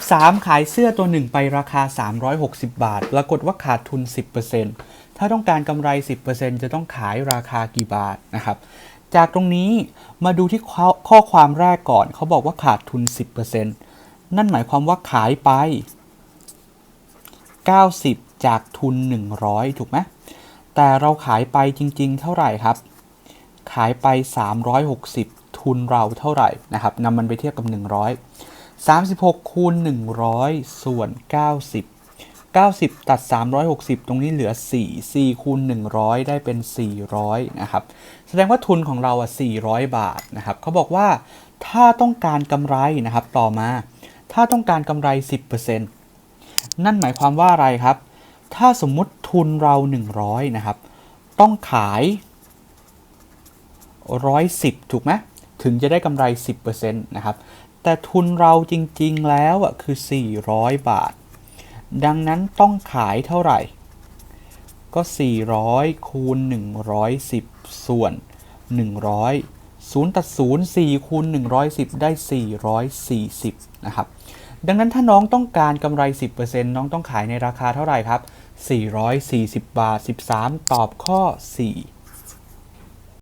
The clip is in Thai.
13 ขายเสื้อตัวหนึ่งไปราคา 360 บาท ปรากฏว่าขาดทุน 10%ถ้าต้องการกำไร 10%จะต้องขายราคากี่บาทนะครับ จากตรงนี้มาดูที่ข้อขอความแรกก่อน เขาบอกว่าขาดทุน 10%นั่นหมายความว่าขายไป 90 จากทุน 100 ถูกไหมแต่เราขายไปจริง ๆ เท่าไหร่ครับ ขายไป 360 ทุนเราเท่าไหร่นะครับนำมันไปเทียบกับ 100 36คูณ100 ส่วน 90 90 ตัด 360 ตรงนี้เหลือ 4 4คูณ100 ได้เป็น 400 นะครับ แสดงว่าทุนของเราอะ 400 บาทนะครับเขาบอกว่าถ้าต้องการกำไรนะครับต่อมา ถ้าต้องการกำไร 10%นั่นหมายความว่าอะไรครับ ถ้าสมมุติทุนเรา 100 นะครับ ต้องขาย 110 ถูกไหม ถึงจะได้กำไร 10%นะครับ แต่ทุนเราจริงๆแล้วอะคือ 400 บาท ดังนั้นต้องขายเท่าไหร่ ก็ 400 คูณ 110 ส่วน 100 0ตัด0 4คูณ110 ได้ 440 นะครับ ดังนั้นถ้าน้องต้องการกำไร 10%น้องต้องขายในราคาเท่าไหร่ครับ 440 บาท 13 ตอบข้อ 4